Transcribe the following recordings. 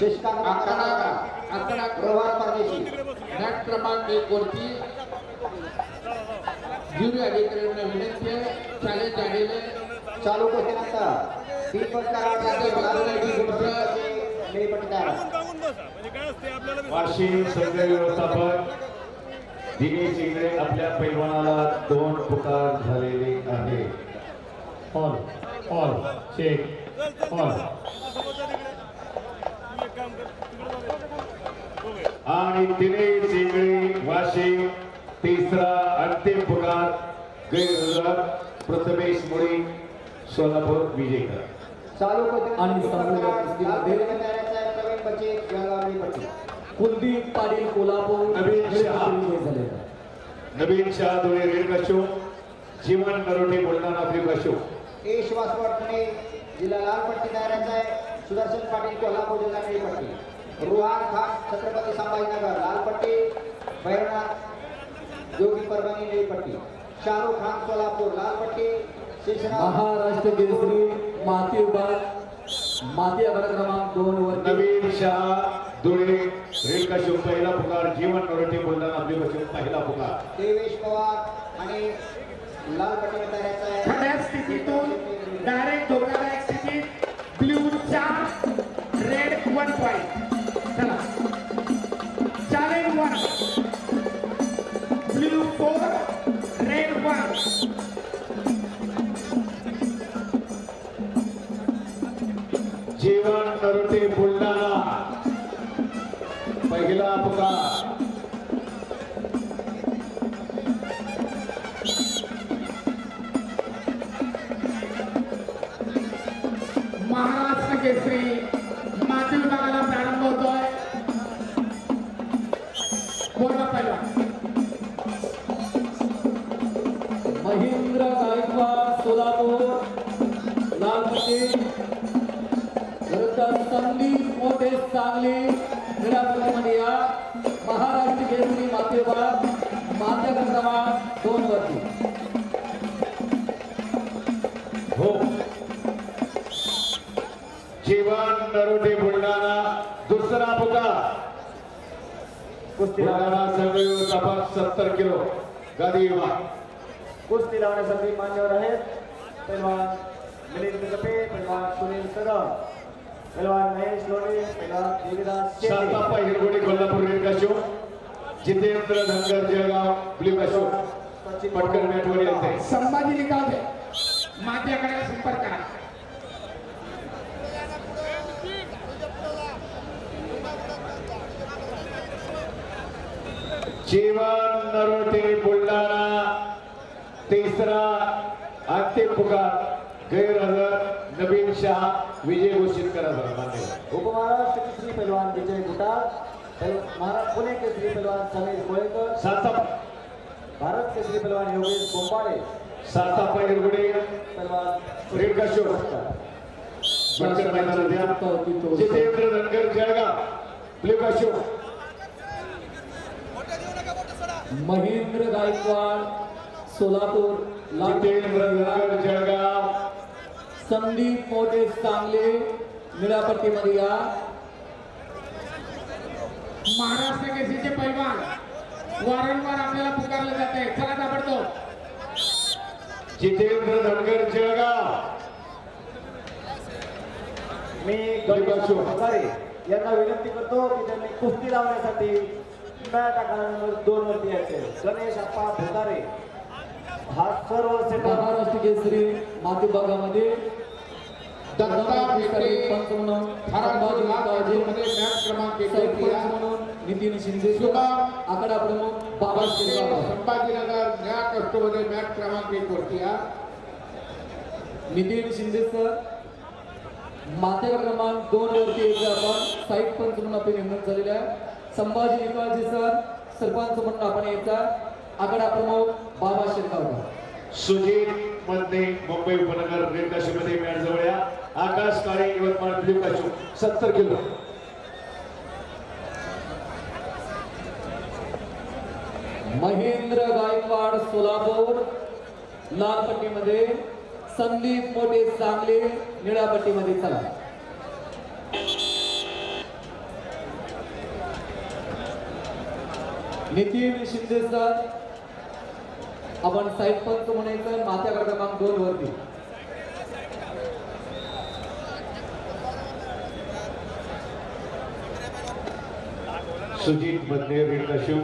शशिकांत आकडा आकडा रोहन परदेशी मॅच क्रमांक एक वरती ज्युरी अधिकाऱ्यांना विनंती आहे. चॅलेंज आलेले चालू कुस्तीनंतर तीन बी वाशिम संघ व्यवस्थापक दिनेश इंगळे आपल्या पैलवानाला दोन पुकार झालेले आहे ऑल ऑल चेक ऑल आणि दिनेश इंगळे वाशिम तिसरा अंतिम पुकार गैरहजर प्रथमेश मुळे सोलापूर विजेकर चालू कुस्ती आणि कुलदीप पाटील कोल्हापूर. नवीन शहा. विजय झाले नवीन शाह धुळे रेड कशो जीवन नरोटे बुलढाणा ब्ल्यू कशो ए शिवासवाड पुणे जिल्हा लाल पट्टी तयाराचा आहे. सुदर्शन पाटील कोल्हापूर जिल्हा पट्टी. रुहान खान छत्रपती संभाजीनगर लाल पट्टी भैरवनाथ योगी परभणी निळी पट्टी शाहरुख खान सोलापूर लाल पट्टी शेषनाथ महाराष्ट्र केसरी माती विभाग माती आकडा क्रमांक दोन वरती. नवीन शाह धुळे रेड कशो पहिला पुकार जीवन नरोटे बुलढाणा ब्ल्यू कशो पहिला पुकार. देवेश पवार आणि लाल आहे. खड्या स्थितीतून डायरेक्ट जीवन नरोटे बुलढाणा. पहिला पुकार महाराष्ट्र केसरी. लाल संदीप मोठे या महाराष्ट्र केसरी माती विभाग माती आकडा क्रमांक दोन वरती हो. जीवन नरोटे बुलढाणा दुसरा पुकार बुलढाणा संघ व्यवस्थापक सत्तर किलो. गादी कुस्ती लावण्यासाठी मान्यवर आहेत. पैलवान मिलिंद कपे पैलवान सुनील कदम पैलवान महेश लोणे पैलवान देवीदास शेटे. शांताप्पा हिरगोडी कोल्हापूर रेड काशो जितेंद्र धनगर जळगाव ब्ल्यू काशो पटकन मॅटवर येते. संभाजी निकाल आकड्याला संपर्क करा जीवन नरोटे बुलढाणा तिसरा अंतिम पुकार. गैरहजर नवीन शहा विजय घोषित करा उपमहाराष्ट्र केसरी पैलवान विजय पैल- महाराष्ट्र पुणे केसरी पैलवान समीर कोळेकर साताप्पा भारत केसरी पैलवान योगेश बोंबाडे साताप्पा हिरगोडी पैलवान रेड काशो पटकन मैदानात द्या जितेंद्र धनगर जळगाव। ब्ल्यू काशो महेंद्र गायकवाड सोलापूर जितेंद्र धनगर जळगाव। संदीप मोठे सांगली निळापट्टीमध्ये या. महाराष्ट्र केसरीचे पैलवान वारंवार आपल्याला पुकारलं जात आहे चला ताबडतोब. जितेंद्र धनगर जळगाव. मी गणेश भंगारे यांना विनंती करतो की त्यांनी कुस्ती लावण्यासाठी नंबर दोन वरती यायचे. गणेश अप्पा भंगारे हा सर्व महाराष्ट्र केसरी माती विभागामध्ये दत्ता मॅच क्रमांक नितीन शिंदे आकडा प्रमुख बाबा संभाजीनगर न्या कष्टमध्ये मॅच क्रमांक एक वरती नितीन शिंदे सर माते क्रमांक दोन वरती येते आपण. म्हणून आपली नेमणूक झालेली आहे. संभाजी निकाळजी सर सरपंच म्हणून आपण यायचा. आकडा प्रमुख बाबा शिरगावकर सुजित मध्ये मुंबई उपनगर रेणकाशीमध्ये मॅट जवळ या. आकाश काळे यवतमाळ फ्लिपकाशो सत्तर किलो. महेंद्र गायकवाड सोलापूर लाल पट्टीमध्ये संदीप मोठे चांगले निळ्या पट्टीमध्ये चला. नितीन शिंदे सर आपण साईड पंच म्हणायचं माथ्याकडे क्रमांक दोन वरती. सुजित बदले रेड कशो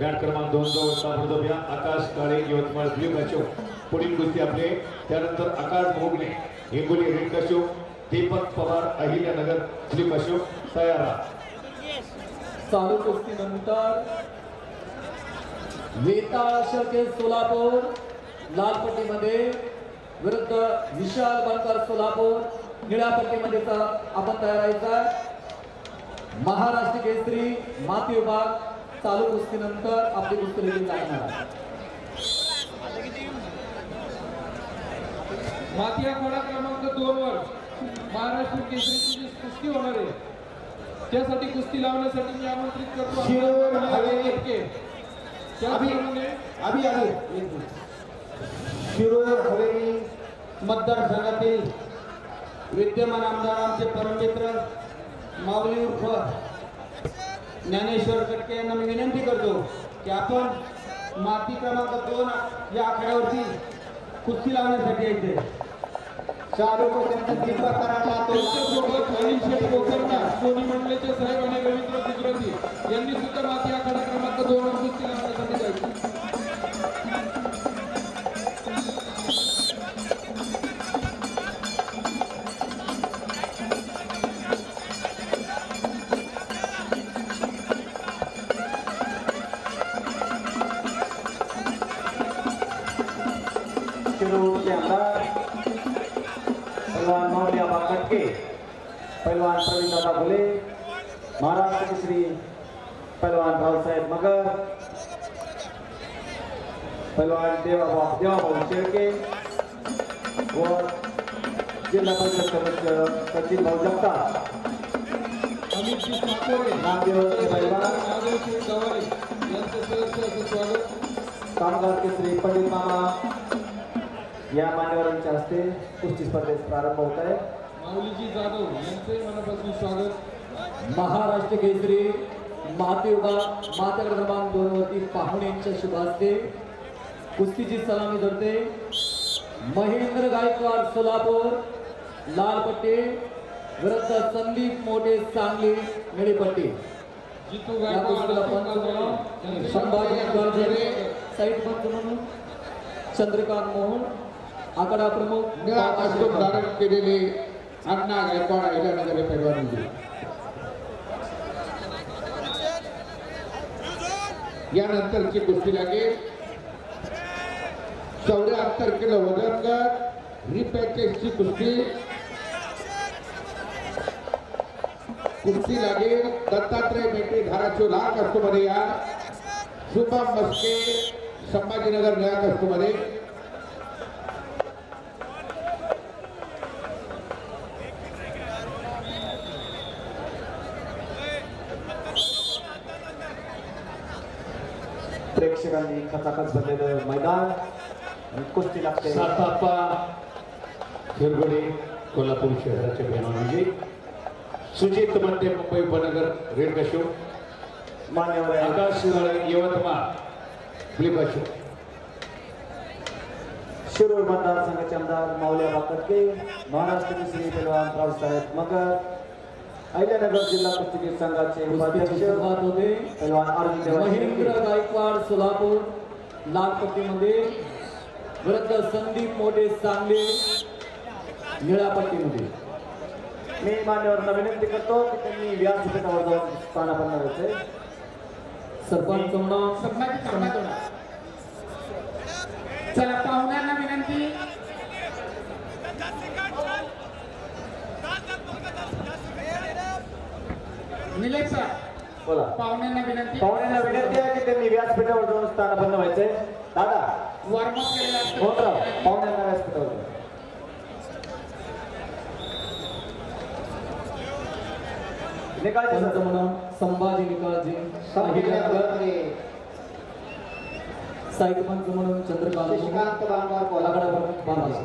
बॅट क्रमांक दोन जवळ ताबडतोब या आकाश काळे यवतमाळ ब्ल्यू कशो पुढील कुस्ती आपले त्यानंतर आकाश मोगले. हिंगोली रेड कशो दीपक पवार अहिल्यानगर ब्ल्यू कशो तयार. चालू कुस्ती नंतर वेताळ शर्के सोलापूर लाल पट्टीमध्ये विरुद्ध विशाल बनकर सोलापूर निळ्या पट्टीमध्ये चा- आपण तयार व्हायचा महाराष्ट्र केसरी माती विभाग चालू कुस्तीनंतर आपली कुस्ती लगेच लागणार आहे. माती आखाडा क्रमांक दोन वर? महाराष्ट्र केसरीची कुस्ती होणार आहे. त्यासाठी कुस्ती लावण्यासाठी मी आमंत्रित करतो त्याचप्रमाणे अभि अभि शिरूर हवेली मतदारसंघातील विद्यमान आमदार आमचे परममित्र माऊली उर्फ ज्ञानेश्वर कटके यांना मी विनंती करतो की आपण माती क्रमांक दोन या आखाड्यावरती कुस्ती लावण्यासाठी यायचे चालू कुस्त्यांचा दीपक कराडला सोनी मंडलेचे साहेब आणि रवींद्र गुजराती. यांनी सुद्धा माती या कार्यक्रमात दोन कुस्ती लावण्यासाठी पहलवान माऊली आबा कटके पहलवान प्रवीण दादा फुले महाराष्ट्र केसरी पहलवान रावसाहेब मगर। पहलवान देवा देवाभाऊ शेळके व जिल्हा परिषद सदस्य सचिन भाऊ जगताप। नामदेव पहलवान। कामगार केसरी पंडित मामा या मान्यवरांच्या हस्ते कुस्ती स्पर्धेस प्रारंभ होत आहे. माऊलीजी जाधव यांचंही मनापासून स्वागत. महाराष्ट्र केसरी माती विभाग मात्याकडे क्रमांक दोन वरती पाहुण्यांच्या शुभ हस्ते कुस्तीची सलामी धरते. महेंद्र गायकवाड सोलापूर लाल पट्टी विरुद्ध संदीप मोठे सांगली निळी पट्टी जितू गायकवाड संभाजी पंच म्हणून चंद्रकांत मोहन आकडा प्रमुख निळा कष्टूम धारण केलेले अण्णा गायकवाड अहिल्यानगर पैलवान होते. यानंतरची कुस्ती लागेल. चौऱ्याहत्तर किलो वजन गट रिपॅचेसची कुस्ती. कुस्ती लागेल. दत्तात्रय मेटे धाराशिव लाल कष्टमध्ये या. शुभम मस्के संभाजीनगर निळ्या कष्टमध्ये प्रेक्षकांनी खचाखच भरलेलं मैदान कुस्ती लागते. सातापा हिरगोडे कोल्हापूर शहराचे बेनामी सुजित मध्ये मुंबई उपनगर रेड कशो मान्यवर. आकाश यवतमाळ ब्ल्यू कशो शिरूर मतदारसंघाचे आमदार माऊली कटके महाराष्ट्र केसरी पैलवान रावसाहेब मगर अहिल्यानगर जिल्हा कुस्तीगीर संघाचे उपाध्यक्ष सुरुवात होते महेंद्र. गायकवाड सोलापूर लाल पट्टीमध्ये विरुद्ध संदीप मोठे सांगली निळ्या पट्टीमध्ये मी मान्यवरांना विनंती करतो की त्यांनी व्यासपीठावर जाऊन स्थानापन्न व्हायचे सरपंच म्हणून. चला पाहुण्यांना विनंती निलेश सर बोला. पाहुण्यांना विनंती. पाहुण्यांना विनंती आहे की त्यांनी व्यासपीठावर जाऊन स्थानापन्न व्हायचे दादा. वॉर्मअप केलेला असतो. मोठराव पाहुण्यांना व्यासपीठावर जा. निकालचे सर. म्हणून संभाजी निकाळजी अहिल्यानगर साहित्य पंच म्हणून चंद्रकांत शशिकांत बांगवार आकडा कोल्हापूर बांगला